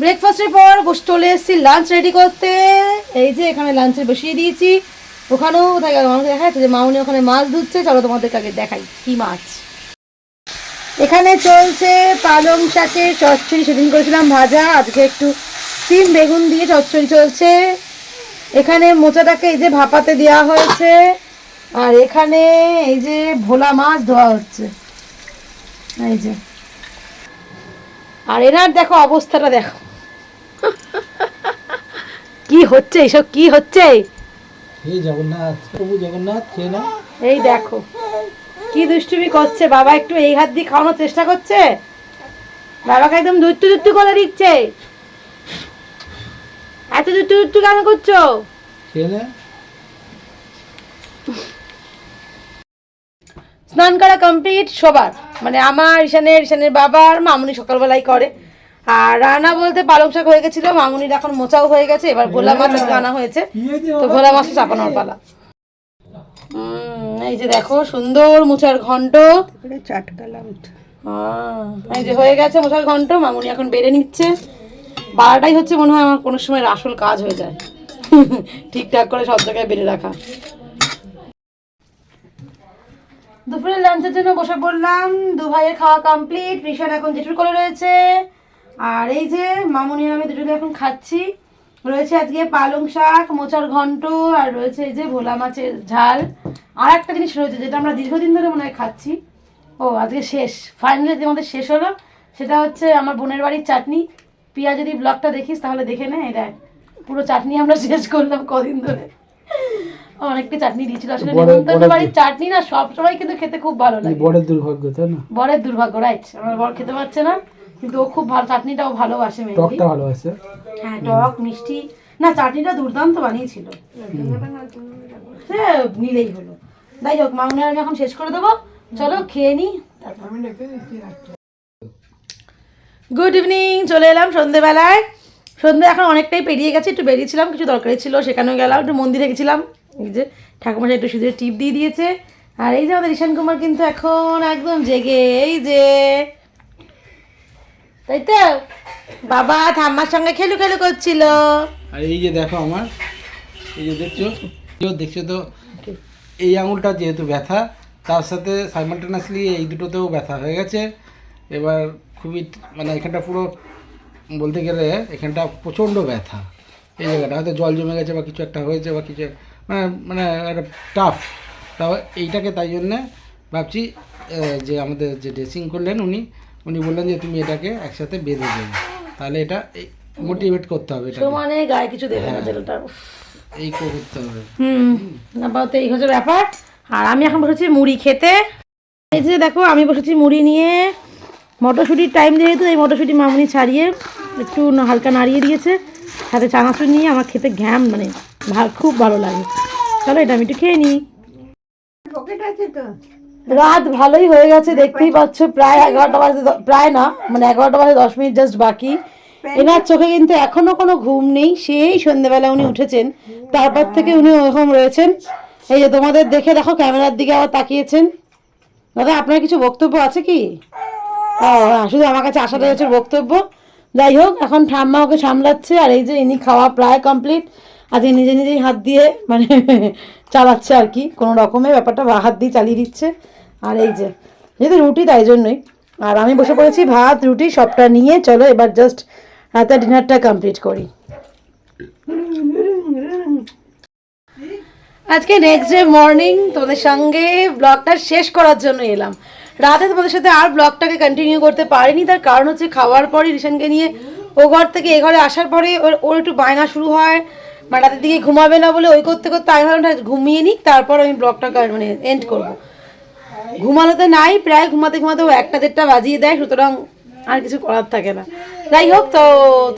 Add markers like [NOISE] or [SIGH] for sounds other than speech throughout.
ব্রেকফাস্টের পর চলে এসেছি লাঞ্চ রেডি করতে। এই যে এখানে লাঞ্চে বসিয়ে দিয়েছি। ওখানেও আমাকে দেখা যাচ্ছে যে মাউনি ওখানে মাছ ধুচ্ছে চলো তোমাদের আগে দেখাই কি মাছ। এখানে চলছে পালং শাকের চচ্চড়ি। সেদিন করেছিলাম ভাজা, আজকে একটু সিম বেগুন দিয়ে চচ্চড়ি চলছে। এখানে মোচাটাকে এই যে ভাপাতে দেওয়া হয়েছে। আর এখানে এই যে ভোলা মাছ ধোয়া হচ্ছে। এই যে। আর এনার দেখো অবস্থাটা দেখো। কি হচ্ছে এসব? কি হচ্ছে? হে জগন্নাথ প্রভু জগন্নাথ খেয়ে না? এই দেখো কি দুষ্টুমি করছে? বাবা একটু এই হাত দিয়ে খাওয়ানোর চেষ্টা করছে? বাবাকে একদম দুট্টু দুট্টু করে দিচ্ছে। এত দুট্টু দুট্টু কেন করছ? খেয়ে না? স্নান করা কমপ্লিট সবার মানে আমার ঈশানের ঈশানের বাবার মামুনি সকালবেলায় করে। আর রান্না বলতে পালং শাক হয়ে গেছিল মামুনির এখন মোচাও হয়ে গেছে এবার ভোলা মাছ আজকে আনা হয়েছে। তো ভোলা মাছ চাপানোর পালা। এই যে দেখো সুন্দর মোচার ঘন্ট আহ, এই যে হয়ে গেছে মোচার ঘন্ট মামুনি এখন বেড়ে নিচ্ছে। বারোটাই হচ্ছে মনে হয় আমার কোনো সময় আসল কাজ হয়ে যায়। [LAUGHS] ঠিকঠাক করে সব জায়গায় বেড়ে রাখা। দুপুরের লাঞ্চের জন্য বসে পড়লাম। দু ভাইয়ের খাওয়া কমপ্লিট রিশান এখন জেঠুর করে রয়েছে। আর এই যে মামুনি আমি দুজনে এখন খাচ্ছি। রয়েছে আজকে পালং শাক মোচার ঘন্ট আর রয়েছে এই যে ভোলা মাছের ঝাল। আর একটা জিনিস রয়েছে যেটা আমরা দীর্ঘদিন ধরে মনে হয় খাচ্ছি। ও আজকে শেষ। ফাইনালি যে আমাদের শেষ হলো। সেটা হচ্ছে আমার বোনের বাড়ির চাটনি। পিয়া যদি ব্লগটা দেখিস তাহলে দেখে নে। এই দেখ পুরো চাটনি আমরা শেষ করলাম কদিন ধরে। অনেকটা চাটনি দিয়েছিল। আসলে বড়- নিমন্ত্রণ বাড়ির চাটনি না সব সময় কিন্তু খেতে খুব ভালো লাগে। বড়ের দুর্ভাগ্য তাই না? বরের দুর্ভাগ্য রাইট আমার বর খেতে পারছে না। কিন্তু ও খুব ভালো চাটনিটাও ভালোবাসে মেনলি টকটা ভালো আছে হ্যাঁ টক মিষ্টি। না চাটনিটা দুর্দান্ত বানিয়েছিল। হ্যাঁ নিলেই হলো। যাই হোক আর আমি এখন শেষ করে দেবো। চলো খেয়ে নি। গুড ইভিনিং চলে এলাম সন্ধেবেলায়। সন্ধে এখন অনেকটাই পেরিয়ে গেছে একটু বেরিয়েছিলাম কিছু দরকারি ছিল সেখানেও গেলাম একটু মন্দিরে গেছিলাম। এই যে ঠাকুমাশাই একটু সিঁদুরে টিপ দিয়ে দিয়েছে। আর এই যে আমাদের ঈশান কুমার কিন্তু এখন একদম জেগে এই যে। তাই তো? বাবা ঠাম্মার সঙ্গে খেলু খেলু করছিল। আর এই যে দেখো আমার, এই যে দেখছ দেখছ তো, এই আঙুলটা যেহেতু ব্যথা, তার সাথে সাইমাল্টেনাসলি এই দুটোতেও ব্যথা হয়ে গেছে। এবার খুবই মানে এখানটা পুরো, বলতে গেলে এখানটা প্রচণ্ড ব্যথা। এই জায়গাটা, হয়তো জল জমে গেছে বা কিছু একটা হয়েছে বা কিছু মানে মানে একটা টাফ তাও এইটাকে তাই জন্যে ভাবছি যে আমাদের যে ড্রেসিং করলেন উনি উনি বললেন যে তুমি এটাকে একসাথে বেঁধে দেবে। তাহলে এটা মোটিভেট করতে হবে এটা সমানে গায়ে কিছু দেবে না ছেলেটা উফ। এই কো করতে হবে। হুম। আপাতত এই হচ্ছে ব্যাপার। আর আমি এখন বসেছি মুড়ি খেতে। এই যে দেখো আমি বসেছি মুড়ি নিয়ে। মটরশুঁটির টাইম যেহেতু এই মটরশুঁটি মামুনি ছাড়িয়ে একটু না- হালকা নাড়িয়ে দিয়েছে। সাথে চানাচুর নিয়ে আমার খেতে ঘ্যাম মানে খুব ভালো লাগে। চলো এটা আমি একটু খেয়ে নিই। রাত ভালোই হয়ে গেছে দেখতেই পাচ্ছ প্রায় এগারোটা বাজে প্রায় না মানে এগারোটা বাজে দশ মিনিট জাস্ট বাকি। এনার চোখে কিন্তু এখনও কোনো ঘুম নেই সেই সন্ধ্যেবেলা উনি উঠেছেন। তারপর থেকে উনি ওরকম রয়েছেন। এই যে তোমাদের দেখে দেখো ক্যামেরার দিকে আবার তাকিয়েছেন। দাদা আপনার কিছু বক্তব্য আছে কি? ও হ্যাঁ শুধু আমার কাছে আসাটাই হচ্ছে বক্তব্য। যাই হোক এখন ঠাম্মা ওকে সামলাচ্ছে আর এই যে ইনি খাওয়া প্রায় কমপ্লিট আজকে নিজে নিজেই হাত দিয়ে মানে [LAUGHS] চালাচ্ছে আর কি। কোনো রকমের ব্যাপারটা বা- হাত দিয়ে চালিয়ে দিচ্ছে। আর এই যে যেহেতু রুটি তাই জন্যই। আর আমি বসে পড়েছি ভাত, রুটি, সবটা নিয়ে, চলো এবার জাস্ট রাতে ডিনারটা কমপ্লিট করি। আজকে নেক্সট ডে মর্নিং তোমাদের সঙ্গে ব্লগটা শেষ করার জন্য এলাম। রাতে তোমাদের সাথে আর ব্লগটাকে কন্টিনিউ করতে পারিনি, তার কারণ হচ্ছে খাওয়ার পরই রিশানকে নিয়ে ও ঘর থেকে এ ঘরে আসার পরে ওর ওর একটু বায়না শুরু হয়। মানে রাতের দিকে ঘুমাবে না বলে ওই করতে করতে আমি ভাবলাম ঘুমিয়ে নিই তারপর আমি ব্লগটা মানে এন্ড করব। ঘুমানোতে নাই, প্রায় ঘুমাতে ঘুমাতে ও একটা দেড়টা বাজিয়ে দেয়, সুতরাং আর কিছু করার থাকে না। যাই হোক, তো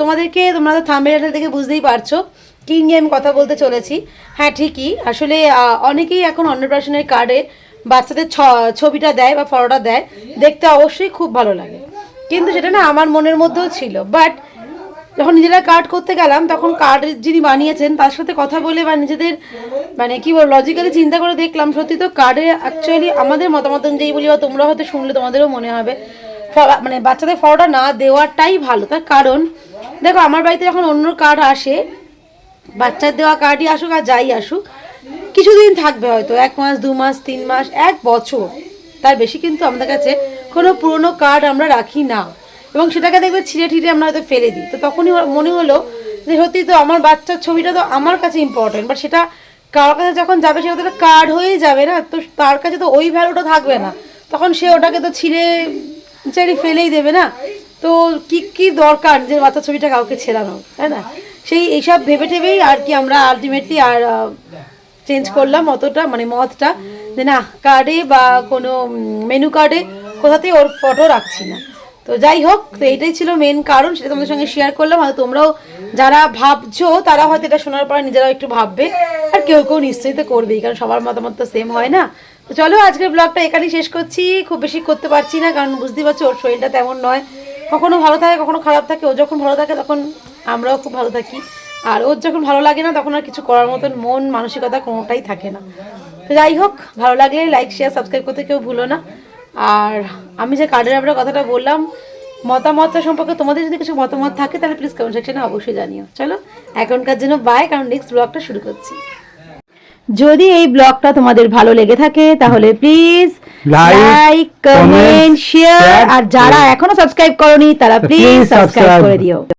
তোমাদেরকে তোমরা তো থাম্বেলটা দেখে বুঝতেই পারছ, কি নিয়ে আমি কথা বলতে চলেছি। হ্যাঁ ঠিকই, আসলে অনেকেই এখন অন্নপ্রাশনের কার্ডে বাচ্চাদের ছবিটা দেয় বা ফটোটা দেয়, দেখতে অবশ্যই খুব ভালো লাগে। কিন্তু সেটা না আমার মনের মধ্যেও ছিল বাট যখন নিজেরা কার্ড করতে গেলাম, তখন কার্ড যিনি বানিয়েছেন, তার সাথে কথা বলে বা নিজেদের মানে কি বল লজিক্যালি চিন্তা করে দেখলাম। সত্যি তো কার্ডে অ্যাকচুয়ালি আমাদের মতামত অনুযায়ী বলি বা তোমরা হয়তো শুনলে, তোমাদেরও মনে হবে। মানে বাচ্চাদের ফটোটা না দেওয়াটাই ভালো। তার কারণ, দেখো, আমার বাড়িতে যখন অন্য কার্ড আসে, বাচ্চার দেওয়া কার্ডই আসুক আর যাই আসুক, কিছুদিন থাকবে হয়তো, এক মাস, দু মাস, তিন মাস, এক বছর। তার বেশি কিন্তু আমাদের কাছে কোনো পুরনো কার্ড আমরা রাখি না। এবং সেটাকে দেখবে ছিঁড়ে ঠিড়ে আমরা হয়তো ফেলে দিই। তো তখনই মনে হলো যে সত্যি তো আমার বাচ্চার ছবিটা তো আমার কাছে ইম্পর্টেন্ট বাট সেটা কারোর কাছে যখন যাবে সেটা তো কার্ড হয়েই যাবে না, তো তার কাছে তো ওই ভ্যালুটা থাকবে না। তখন সে ওটাকে তো ছিঁড়ে ছেড়ে ফেলেই দেবে না। তো কি কি দরকার যে বাচ্চার ছবিটা কাউকে ছেড়ানো, তাই না? সেই এইসব ভেবে ঠেবেই আর কি আমরা আলটিমেটলি আর চেঞ্জ করলাম অতটা মানে মতটা যে না কার্ডে বা কোনো মেনু কার্ডে কোথাতেই ওর ফটো রাখছি না। তো যাই হোক, তো এইটাই ছিল মেন কারণ, সেটা তোমাদের সঙ্গে শেয়ার করলাম। হয়তো তোমরাও যারা ভাবছ, তারা হয়তো এটা শোনার পরে নিজেরাও একটু ভাববে। আর কেউ কেউ নিশ্চয়ই তো করবেই, কারণ সবার মতামত তো সেম হয় না। তো চলো, আজকের ব্লগটা এখানেই শেষ করছি। খুব বেশি করতে পারছি না, কারণ বুঝতেই পারছ, ওর শরীরটা তেমন নয়। কখনো ভালো থাকে, কখনো খারাপ থাকে, ও যখন ভালো থাকে তখন আমরাও খুব ভালো থাকি। আর ওর যখন ভালো লাগে না, তখন আর কিছু করার মতন মন, মানসিকতা কোনোটাই থাকে না। তো যাই হোক, ভালো লাগলে লাইক শেয়ার সাবস্ক্রাইব করতে কেউ ভুলো না। আর আমি যে কার্ডের ব্যাপারে কথাটা বললাম মতামতটা সম্পর্কে তোমাদের যদি কিছু মতামত থাকে তাহলে প্লিজ কমেন্ট সেকশনে অবশ্যই জানিও। চলো এখনকার জন্য বাই কারণ নেক্সট ব্লগটা শুরু করছি। যদি এই ব্লগটা তোমাদের ভালো লেগে থাকে তাহলে প্লিজ লাইক কমেন্ট শেয়ার আর যারা এখনও সাবস্ক্রাইব করনি তারা প্লিজ সাবস্ক্রাইব করে দিও।